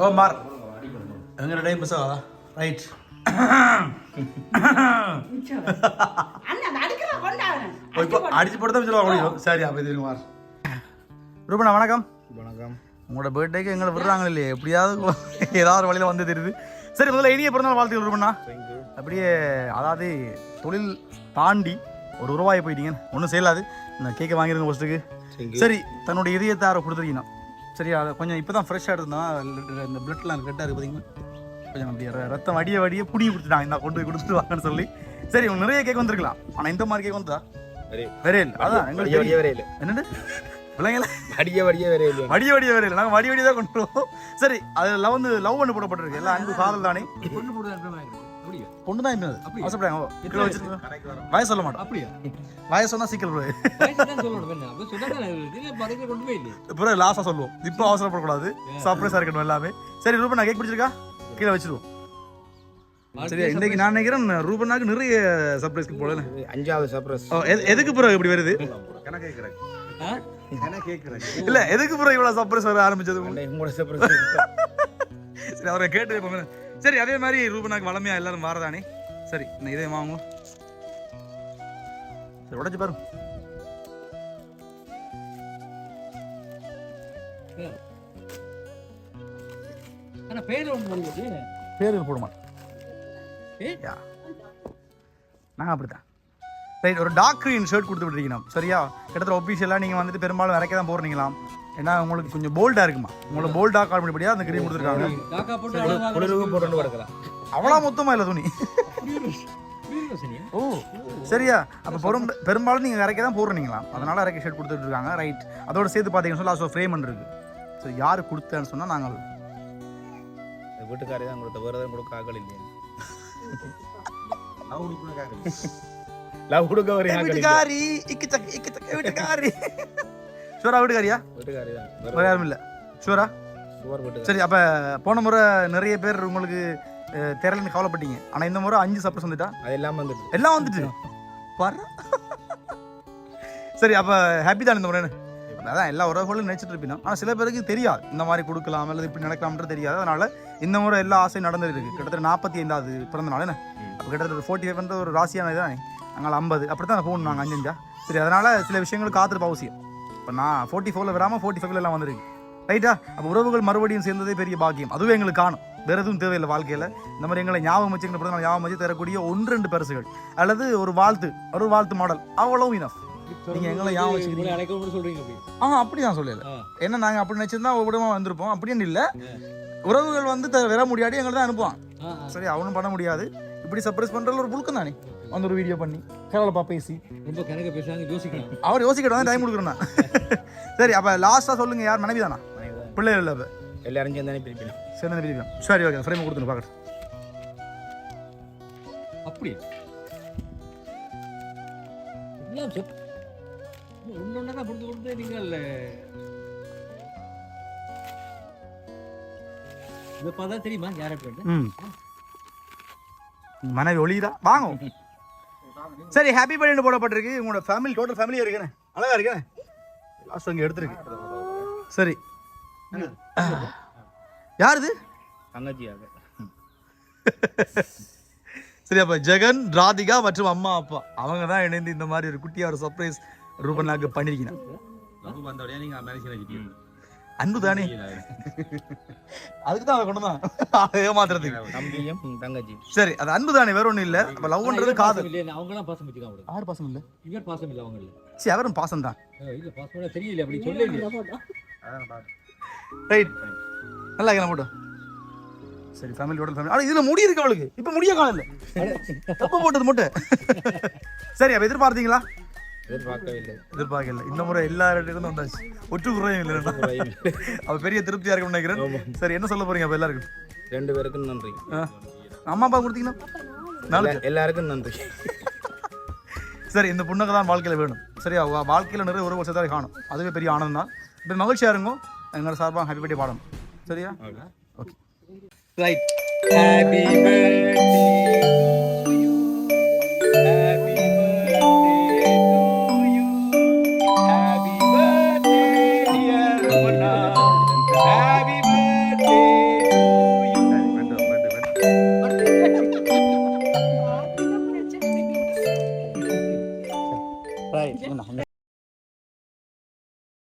ஓ மார். எங்கட time miss ஆகாதா ரைட் அடிச்சு போட்டு தான் சொல்லுவாங்க முடியும். சரி அப்போ இது மார். ரூபண்ணா வணக்கம். வணக்கம். உங்களோட பர்த்டேக்கு எங்களை விடுறாங்க இல்லையே? எப்படியாவது ஏதாவது வழியில் வந்து தெரியுது. சரி முதல்ல இனிய பிறந்தநாள் வாழ்த்துக்கள் ரூபண்ணா அப்படியே அதாவது தொழில் தாண்டி ஒரு உருவாகி போயிட்டீங்க ஒன்றும் செய்யலாது. இந்த கேக்கை வாங்கிருங்க ஃபஸ்ட்டுக்கு சரி தன்னுடைய இதயத்தை யாரை கொடுத்துருக்கீங்க? சரி அதை கொஞ்சம் இப்போ தான் ஃப்ரெஷ்ஷாக இருந்தா இந்த பிளட்லாம் கெட்டாக இருக்குது பார்த்தீங்கன்னா கொஞ்சம் அப்படியே ரத்தம் வடிய வடிய புடி கொடுத்துட்டாங்க. நான் கொண்டு போய் கொடுத்துட்டு வாங்கன்னு சொல்லி. சரி உங்களுக்கு நிறைய கேக் வந்திருக்கலாம். ஆனால் இந்த மாதிரி கேக் வந்தா வரே. வேறே இல்லை. அதான் எங்களுக்கு. வரைய இல்லை என்னது? பிள்ளைங்கள வடிய வடிய வரைய இல்லை வடிய வடிய வேற இல்லை நாங்கள் வடி வடி தான் கொண்டு வருவோம். சரி அதில் வந்து லவ் பண்ணு போடப்பட்டிருக்கு. எல்லாம் அன்பு காதல் தானே? பொண்ணு போடுறது அப்படியா? பொண்ணு தான் இன்னும் சொல்ல மாட்டோம் அப்படியா? வயசு சொன்னா சீக்கிரம் பிறகு லாஸ்டா சொல்லுவோம். இப்போ அவசரப்படக்கூடாது. சர்ப்ரைஸா இருக்கணும் எல்லாமே. சரி ரூபன் நான் கேக் பிடிச்சிருக்கா? கீழே வச்சிருவோம். சரியா இன்னைக்கு நான் நினைக்கிறேன் ரூபனாக்கு நிறைய போல அஞ்சாவது சர்ப்ரைஸ் எது- எதுக்கு பிறகு இப்படி வருது? இல்ல எதுக்கு பிறகு இவ்வளவு சர்ப்ரைஸ் வர ஆரம்பிச்சது? உங்களோட சர்ப்ரைஸ் சரி அவரை கேட்டு. சரி அதே மாதிரி ரூபனாக்கு வளமையா எல்லாரும் மாறதானே சரி நான் இதே வாங்குவோம் சரி உடச்சு பாரு. பேர் பேருக்கு போட மாட்டேன் நான் அப்படித்தான். ரைட் ஒரு டார்க் க்ரீன் ஷர்ட் கொடுத்து விட்டுருக்கணும் சரியா? கிட்டத்தட்ட ஒஃபிஷியலாக நீங்கள் வந்துட்டு பெரும்பாலும் வரைக்க தான் போடுறீங்களாம். ஏன்னா உங்களுக்கு கொஞ்சம் போல்டாக இருக்குமா? உங்களுக்கு போல்டாக கால் பண்ணிப்படியா அந்த க்ரீம் கொடுத்துருக்காங்க. அவ்வளோ மொத்தமாக இல்லை துணி? ஓ சரியா. அப்போ பெரும் பெரும்பாலும் நீங்கள் இறக்கி தான் போடுறீங்களா? அதனால இறக்கி ஷர்ட் கொடுத்துட்டு இருக்காங்க. ரைட் அதோட சேர்த்து பார்த்தீங்கன்னு சொல்லி லாஸ்ட் ஃப்ரேம் இருக்கு. சரி யார் கொடுத்தேன்னு சொன்னால் நாங்கள் வீட்டுக்காரி தான் கொடுத்த வேறு எதுவும் கொடுக்க ஆக்கள் இல்லையா. லவ் கொடுக்க ஆக்கள். வீட்டுக்காரி இக்கு சக்கு இக்கு சக்கு வீட்டுக்காரி. ஷூரா வீட்டுக்காரியா? வேற யாரும் இல்லை. ஷூரா? சரி அப்போ போன முறை நிறைய பேர் உங்களுக்கு தெரியலன்னு கவலைப்பட்டீங்க. ஆனால் இந்த முறை அஞ்சு சப்ரஸ் வந்துட்டா? அது எல்லாம் வந்துட்டு எல்லாம் வந்துட்டு? பாரு. சரி அப்போ ஹாப்பி தான் இந்த முறை? அதான் எல்லா உறவுகளும் நினைச்சிட்டு இருப்பீங்க. ஆனால் சில பேருக்கு தெரியாது. இந்த மாதிரி கொடுக்கலாம் அல்லது இப்படி நடக்கலாம்ன்றது தெரியாது. அதனால இந்த முறை எல்லா ஆசையும் நடந்துருக்கு கிட்டத்தட்ட நாற்பத்தி ஐந்தாவது பிறந்த நாள் என்ன? அப்போ கிட்டத்தட்ட ஃபோர்ட்டி ஃபைவ்ன்ற ஒரு ராசியான இதுதானே நாங்கள் ஐம்பது. அப்படி தான் போகணும் நாங்கள் அஞ்சஞ்சா சரி அதனால சில விஷயங்கள் காத்திருப்பு அவசியம். இப்போ நான் ஃபோர்ட்டி ஃபோரில் வராமல் ஃபோர்ட்டி ஃபைவ்ல எல்லாம் வந்திருக்கு ரைட்டா அப்போ உறவுகள் மறுபடியும் சேர்ந்ததே பெரிய பாக்கியம். அதுவே எங்களுக்கு காணும். வேற எதுவும் தேவையில்லை வாழ்க்கையில். இந்த மாதிரி எங்களை ஞாபகம் வச்சுக்கிற நாள் ஞாபகம் வச்சு தரக்கூடிய ஒன்று ரெண்டு பரிசுகள். அல்லது ஒரு வாழ்த்து ஒரு வாழ்த்து மாடல் அவ்வளவு இனஃப் நீங்க எங்களை ஞாபகம் வச்சுக்கிறீங்க. சொல்றீங்க ஆ அப்படி தான் சொல்லல. என்ன நாங்கள் அப்படி நினச்சிருந்தா ஒவ்வொருமா வந்திருப்போம். அப்படின்னு இல்லை. உறவுகள் வந்து வர முடியாடி எங்களை தான் அனுப்புவான். சரி அவனும் பண்ண முடியாது. இப்படி சர்ப்ரைஸ் பண்ணுறதுல ஒரு புழுக்கம் தானே? வந்து ஒரு வீடியோ பண்ணி. கேரளப்பா பேசி. ரொம்ப கணக்க பேசுறாங்க யோசிக்கலாம். அவர் யோசிக்கிட்டு டைம் கொடுக்குறேன் நான். சரி அப்போ லாஸ்ட்டாக சொல்லுங்க யார்? மனைவி தானா? பிள்ளைகள் இல்லை எல்லாரும் சேர்ந்து தானே பிரிப்பினோம் சேர்ந்து பிரிக்கலாம் சரி ஓகே ஃப்ரேம் கொடுத்துட்டு பார்க்குறேன் சொப் ஒன்னொன்னா தான் கொடுத்து கொடுத்து நீங்கள் இதை பார்த்தா தெரியுமா யாரை மனைவி ஒளிதா வாங்க. சரி ஹாப்பி பர்த்டே போடப்பட்டிருக்கு. உங்களோட ஃபேமிலி டோட்டல் ஃபேமிலியாக இருக்குண்ணே அழகா இருக்குண்ணே லாஸ்ட் அங்கே எடுத்துருக்கு. சரி. யார் இது தங்கச்சியாக. சரி அப்போ ஜெகன் ராதிகா மற்றும் அம்மா அப்பா. அவங்க தான் இணைந்து இந்த மாதிரி ஒரு குட்டியாக ஒரு சர்ப்ரைஸ் ரூபனாக்கு பண்ணியிருக்கீங்க அன்பு தானே அதுக்கு தான் அதை கொண்டு தான் ஏமாத்துறதுக்கு. தம்பியும் தங்கச்சி. சரி அது அன்பு தானே வேற ஒன்றும் இல்லை. அப்போ லவ்ன்றது காதல். இல்லையா அவங்க எல்லாம் பாசம் வச்சுக்காங்க யார் பாசம் இல்லை? இவர் பாசம் இல்லை அவங்க இல்ல சரி அவரும் பாசம் தான் இல்ல பாசம் தெரியல அப்படி சொல்ல ரைட் நல்லா இருக்கலாம் போட்டோம் சரி ஃபேமிலி டோட்டல் ஃபேமிலி ஆனால் இதில் முடி இருக்கு அவளுக்கு. இப்போ முடிய காணல. எப்போ போட்டது முட்டை. சரி அப்போ எதிர்பார்த்தீங்களா? எதிர்பார்க்கவே இல்லை எதிர்பார்க்கல இந்த முறை எல்லா இடத்துலேருந்து வந்தாச்சு. ஒற்று குறையும் இல்லை. அவ பெரிய திருப்தியா இருக்கும்னு நினைக்கிறேன். சரி என்ன சொல்ல போறீங்க அப்ப எல்லாருக்கும்? ரெண்டு பேருக்கும் நன்றி. அம்மா அப்பா கொடுத்தீங்கன்னா? நாலு எல்லா- எல்லாருக்கும் நன்றி. சரி இந்த புண்ணங்க தான் வாழ்க்கையில வேணும். சரியா? வாழ்க்கையில நிறைய ஒரு வருஷத்தான் காணும். அதுவே பெரிய ஆனந்தம் தான். இப்போ மகிழ்ச்சியா இருங்க. எங்களோட சார்பாக ஹாப்பி பர்த்டே பாடணும். சரியா? Okay right happy